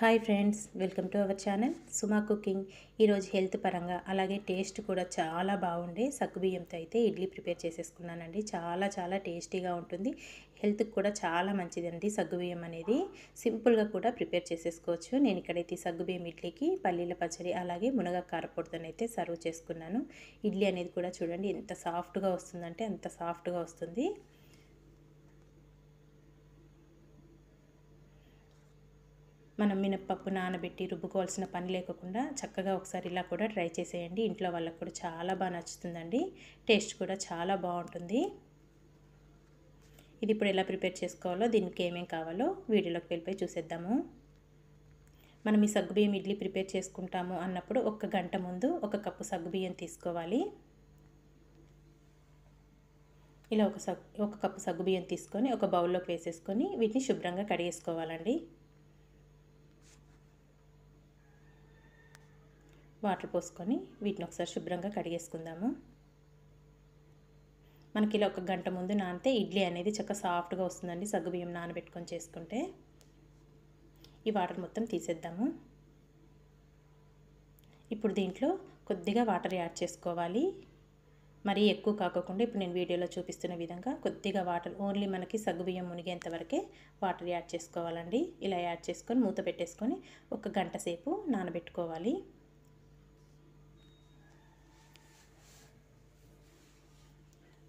Hi friends welcome to our channel Suma cooking. ఈరోజు health పరంగా అలాగే టేస్ట్ కూడా చాలా బాగుండే సగ్గుబియ్యంతో అయితే ఇడ్లీ ప్రిపేర్ చేసేసుకున్నానండి. చాలా చాలా టేస్టీగా ఉంటుంది. హెల్త్కి కూడా చాలా మంచిదండి సగ్గుబియ్యం అనేది. సింపుల్గా కూడా ప్రిపేర్ చేసేసుకోవచ్చు. నేను ఇక్కడైతే ఈ సగ్గుబియ్యం ఇడ్లీకి పల్లీల పచ్చడి అలాగే మునగ కారపొడితోనైతే సర్వ్ చేసుకున్నాను. ఇడ్లీ అనేది కూడా చూడండి ఎంత సాఫ్ట్గా వస్తుందంటే అంత సాఫ్ట్గా వస్తుంది. మనం మినప్పప్పు నానబెట్టి రుబ్బుకోవాల్సిన పని లేకుండా చక్కగా ఒకసారి ఇలా కూడా ట్రై చేసేయండి. ఇంట్లో వాళ్ళకి కూడా చాలా బాగా నచ్చుతుందండి. టేస్ట్ కూడా చాలా బాగుంటుంది. ఇది ఇప్పుడు ఎలా ప్రిపేర్ చేసుకోవాలో దీనికి ఏమేం కావాలో వీడియోలోకి వెళ్ళిపోయి చూసేద్దాము. మనం ఈ సగ్గుబియ్యం ఇడ్లీ ప్రిపేర్ చేసుకుంటాము అన్నప్పుడు ఒక గంట ముందు ఒక కప్పు సగ్గుబియ్యం తీసుకోవాలి. ఇలా ఒక సగ్ ఒక కప్పు సగ్గుబియ్యం తీసుకొని ఒక బౌల్లోకి వేసేసుకొని వీటిని శుభ్రంగా కడిగేసుకోవాలండి. వాటర్ పోసుకొని వీటిని ఒకసారి శుభ్రంగా కడిగేసుకుందాము. మనకి ఇలా ఒక గంట ముందు నానితే ఇడ్లీ అనేది చక్కగా సాఫ్ట్గా వస్తుందండి. సగ్గుబియ్యం నానబెట్టుకొని చేసుకుంటే ఈ వాటర్ మొత్తం తీసేద్దాము. ఇప్పుడు దీంట్లో కొద్దిగా వాటర్ యాడ్ చేసుకోవాలి. మరీ ఎక్కువ కాకుండా ఇప్పుడు నేను వీడియోలో చూపిస్తున్న విధంగా కొద్దిగా వాటర్ ఓన్లీ మనకి సగ్గుబియ్యం మునిగేంత వరకే వాటర్ యాడ్ చేసుకోవాలండి. ఇలా యాడ్ చేసుకొని మూత పెట్టేసుకొని ఒక గంట సేపు నానబెట్టుకోవాలి.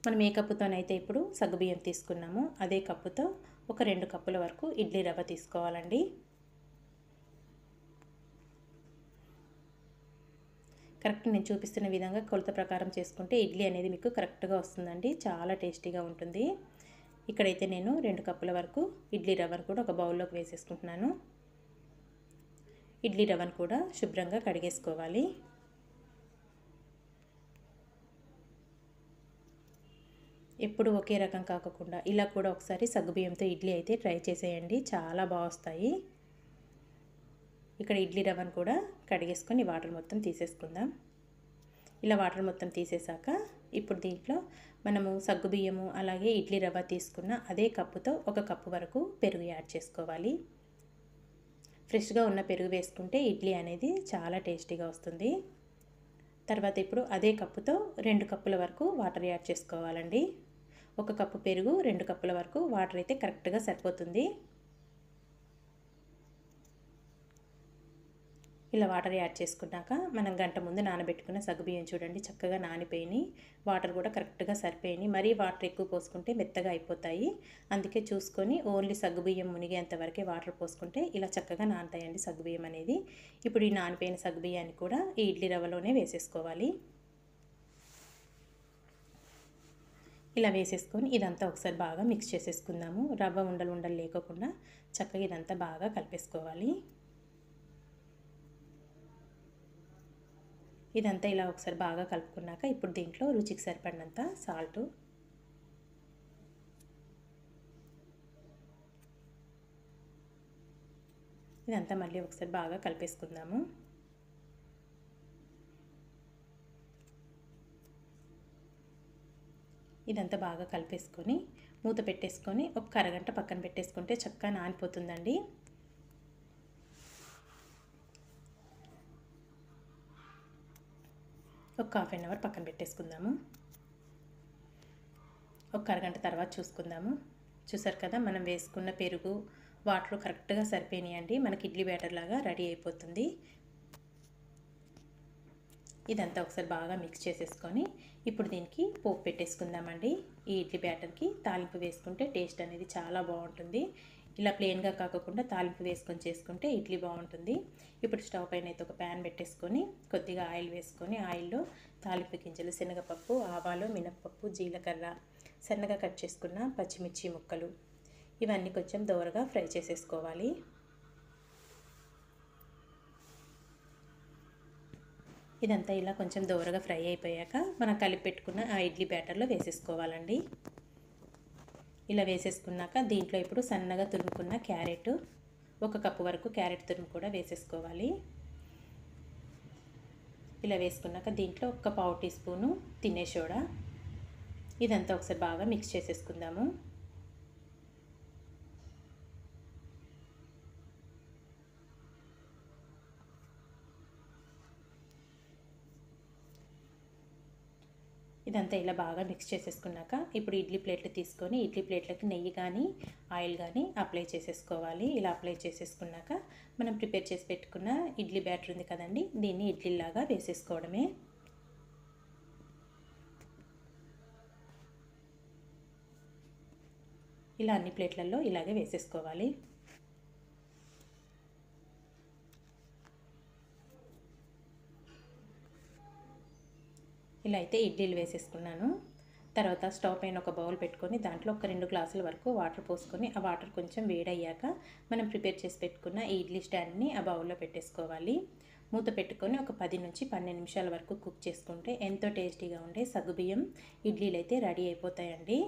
మనం ఏ కప్పుతోనైతే ఇప్పుడు సగ్గుబియ్యం తీసుకున్నామో అదే కప్పుతో ఒక రెండు కప్పుల వరకు ఇడ్లీ రవ్వ తీసుకోవాలండి. కరెక్ట్ నేను చూపిస్తున్న విధంగా కొలత ప్రకారం చేసుకుంటే ఇడ్లీ అనేది మీకు కరెక్ట్గా వస్తుందండి. చాలా టేస్టీగా ఉంటుంది. ఇక్కడైతే నేను రెండు కప్పుల వరకు ఇడ్లీ రవ్వను కూడా ఒక బౌల్లోకి వేసేసుకుంటున్నాను. ఇడ్లీ రవ్వను కూడా శుభ్రంగా కడిగేసుకోవాలి. ఎప్పుడు ఒకే రకం కాకుండా ఇలా కూడా ఒకసారి సగ్గుబియ్యంతో ఇడ్లీ అయితే ట్రై చేసేయండి. చాలా బాగా వస్తాయి. ఇక్కడ ఇడ్లీ రవ్వను కూడా కడిగేసుకొని వాటర్ మొత్తం తీసేసుకుందాం. ఇలా వాటర్ మొత్తం తీసేసాక ఇప్పుడు దీంట్లో మనము సగ్గుబియ్యము అలాగే ఇడ్లీ రవ్వ తీసుకున్న అదే కప్పుతో ఒక కప్పు వరకు పెరుగు యాడ్ చేసుకోవాలి. ఫ్రెష్గా ఉన్న పెరుగు వేసుకుంటే ఇడ్లీ అనేది చాలా టేస్టీగా వస్తుంది. తర్వాత ఇప్పుడు అదే కప్పుతో రెండు కప్పుల వరకు వాటర్ యాడ్ చేసుకోవాలండి. ఒక కప్పు పెరుగు రెండు కప్పుల వరకు వాటర్ అయితే కరెక్ట్గా సరిపోతుంది. ఇలా వాటర్ యాడ్ చేసుకున్నాక మనం గంట ముందు నానబెట్టుకున్న సగ్గుబియ్యం చూడండి చక్కగా నానిపోయినాయి. వాటర్ కూడా కరెక్ట్గా సరిపోయినాయి. మరీ వాటర్ ఎక్కువ పోసుకుంటే మెత్తగా అయిపోతాయి. అందుకే చూసుకొని ఓన్లీ సగ్గుబియ్యం మునిగేంత వరకే వాటర్ పోసుకుంటే ఇలా చక్కగా నానతాయండి సగ్గుబియ్యం అనేది. ఇప్పుడు ఈ నానిపోయిన సగ్గుబియ్యాన్ని కూడా ఈ ఇడ్లీ రవ్వలోనే వేసేసుకోవాలి. ఇలా వేసేసుకొని ఇదంతా ఒకసారి బాగా మిక్స్ చేసేసుకుందాము. రవ్వ ఉండలు ఉండలు లేకోకుండా చక్కగా ఇదంతా బాగా కలిపేసుకోవాలి. ఇదంతా ఇలా ఒకసారి బాగా కలుపుకున్నాక ఇప్పుడు దీంట్లో రుచికి సరిపడినంత సాల్టు. ఇదంతా మళ్ళీ ఒకసారి బాగా కలిపేసుకుందాము. ఇదంతా బాగా కలిపేసుకొని మూత పెట్టేసుకొని ఒక అరగంట పక్కన పెట్టేసుకుంటే చక్కగా నానిపోతుందండి. ఒక హాఫ్ అన్ అవర్ పక్కన పెట్టేసుకుందాము. ఒక అరగంట తర్వాత చూసుకుందాము. చూసారు కదా మనం వేసుకున్న పెరుగు వాటర్ కరెక్ట్గా సరిపోయినాయండి. మనకి ఇడ్లీ బ్యాటర్ లాగా రెడీ అయిపోతుంది. ఇదంతా ఒకసారి బాగా మిక్స్ చేసేసుకొని ఇప్పుడు దీనికి పోపు పెట్టేసుకుందామండి. ఈ ఇడ్లీ బ్యాటర్కి తాలింపు వేసుకుంటే టేస్ట్ అనేది చాలా బాగుంటుంది. ఇలా ప్లెయిన్గా కాకుండా తాలింపు వేసుకొని చేసుకుంటే ఇడ్లీ బాగుంటుంది. ఇప్పుడు స్టవ్ పైన అయితే ఒక ప్యాన్ పెట్టేసుకొని కొద్దిగా ఆయిల్ వేసుకొని ఆయిల్లో తాలింపు గింజలు శనగపప్పు ఆవాలు మినప్పప్పు జీలకర్ర సన్నగా కట్ చేసుకున్న పచ్చిమిర్చి ముక్కలు. ఇవన్నీ కొంచెం దోరగా ఫ్రై చేసేసుకోవాలి. ఇదంతా ఇలా కొంచెం దోరగా ఫ్రై అయిపోయాక మనం కలిపి పెట్టుకున్న ఆ ఇడ్లీ బ్యాటర్లో వేసేసుకోవాలండి. ఇలా వేసేసుకున్నాక దీంట్లో ఇప్పుడు సన్నగా తురుముకున్న క్యారెట్ ఒక కప్పు వరకు క్యారెట్ తురుము కూడా వేసేసుకోవాలి. ఇలా వేసుకున్నాక దీంట్లో ఒక పావు టీ స్పూను తినే సోడా ఇదంతా ఒకసారి బాగా మిక్స్ చేసేసుకుందాము. ఇదంతా ఇలా బాగా మిక్స్ చేసేసుకున్నాక ఇప్పుడు ఇడ్లీ ప్లేట్లు తీసుకొని ఇడ్లీ ప్లేట్లకి నెయ్యి కానీ ఆయిల్ కానీ అప్లై చేసేసుకోవాలి. ఇలా అప్లై చేసేసుకున్నాక మనం ప్రిపేర్ చేసి పెట్టుకున్న ఇడ్లీ బ్యాటర్ ఉంది కదండి దీన్ని ఇడ్లీలాగా వేసేసుకోవడమే. ఇలా అన్ని ప్లేట్లలో ఇలాగే వేసేసుకోవాలి. ఇలా అయితే ఇడ్లీలు వేసేసుకున్నాను. తర్వాత స్టవ్ పైన ఒక బౌల్ పెట్టుకొని దాంట్లో ఒక రెండు గ్లాసుల వరకు వాటర్ పోసుకొని ఆ వాటర్ కొంచెం వేడయ్యాక మనం ప్రిపేర్ చేసి పెట్టుకున్న ఈ ఇడ్లీ స్టాండ్ని ఆ బౌల్లో పెట్టేసుకోవాలి. మూత పెట్టుకొని ఒక పది నుంచి పన్నెండు నిమిషాల వరకు కుక్ చేసుకుంటే ఎంతో టేస్టీగా ఉండే సగ్గుబియ్యం ఇడ్లీలు అయితే రెడీ అయిపోతాయండి.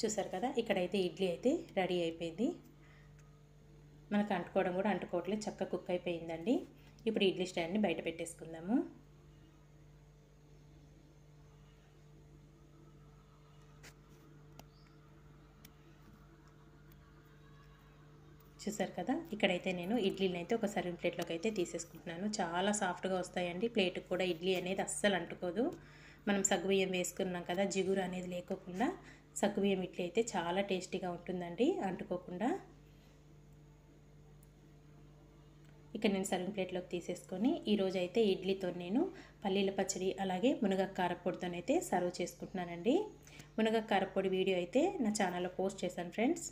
చూసారు కదా ఇక్కడైతే ఇడ్లీ అయితే రెడీ అయిపోయింది. మనకు అంటుకోవడం కూడా అంటుకోవట్లేదు చక్క కుక్ అయిపోయిందండి. ఇప్పుడు ఇడ్లీ స్టాండ్ని బయట పెట్టేసుకుందాము. చూసారు కదా? ఇక్కడైతే నేను ఇడ్లీని అయితే ఒక సర్వింగ్ ప్లేట్లోకి అయితే తీసేసుకుంటున్నాను. చాలా సాఫ్ట్గా వస్తాయండి. ప్లేట్కి కూడా ఇడ్లీ అనేది అస్సలు అంటుకోదు. మనం సగ్గుబియ్యం వేసుకున్నాం కదా జిగురు అనేది లేకోకుండా సగ్గుబియ్యం ఇడ్లీ అయితే చాలా టేస్టీగా ఉంటుందండి అంటుకోకుండా. ఇక్కడ నేను సర్వింగ్ ప్లేట్లోకి తీసేసుకొని ఈరోజు అయితే ఇడ్లీతో నేను పల్లీల పచ్చడి అలాగే మునగ కారపొడితోనైతే సర్వ్ చేసుకుంటున్నానండి. మునగ కారపొడి వీడియో అయితే నా ఛానల్లో పోస్ట్ చేశాను ఫ్రెండ్స్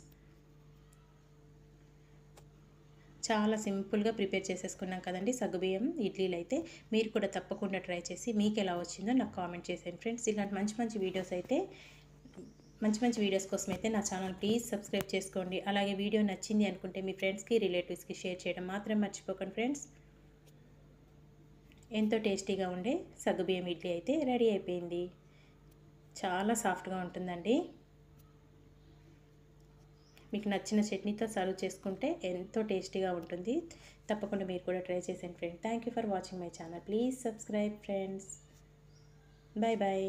చాలా సింపుల్గా ప్రిపేర్ చేసేసుకున్నాం కదండి సగ్గుబియ్యం ఇడ్లీలు అయితే మీరు కూడా తప్పకుండా ట్రై చేసి మీకు ఎలా వచ్చిందో నాకు కామెంట్ చేసేయండి ఫ్రెండ్స్. ఇలాంటి మంచి మంచి వీడియోస్ అయితే మంచి మంచి వీడియోస్ కోసం అయితే నా ఛానల్ ప్లీజ్ సబ్స్క్రైబ్ చేసుకోండి. అలాగే వీడియో నచ్చింది అనుకుంటే మీ ఫ్రెండ్స్కి రిలేటివ్స్కి షేర్ చేయడం మాత్రం మర్చిపోకండి ఫ్రెండ్స్. ఎంతో టేస్టీగా ఉండే సగ్గుబియ్యం ఇడ్లీ అయితే రెడీ అయిపోయింది. చాలా సాఫ్ట్గా ఉంటుందండి. మీకు నచ్చిన చట్నీతో సర్వ్ చేసుకుంటే ఎంతో టేస్టీగా ఉంటుంది. తప్పకుండా మీరు కూడా ట్రై చేసేయండి friend. Thank you for watching my channel please subscribe friends bye bye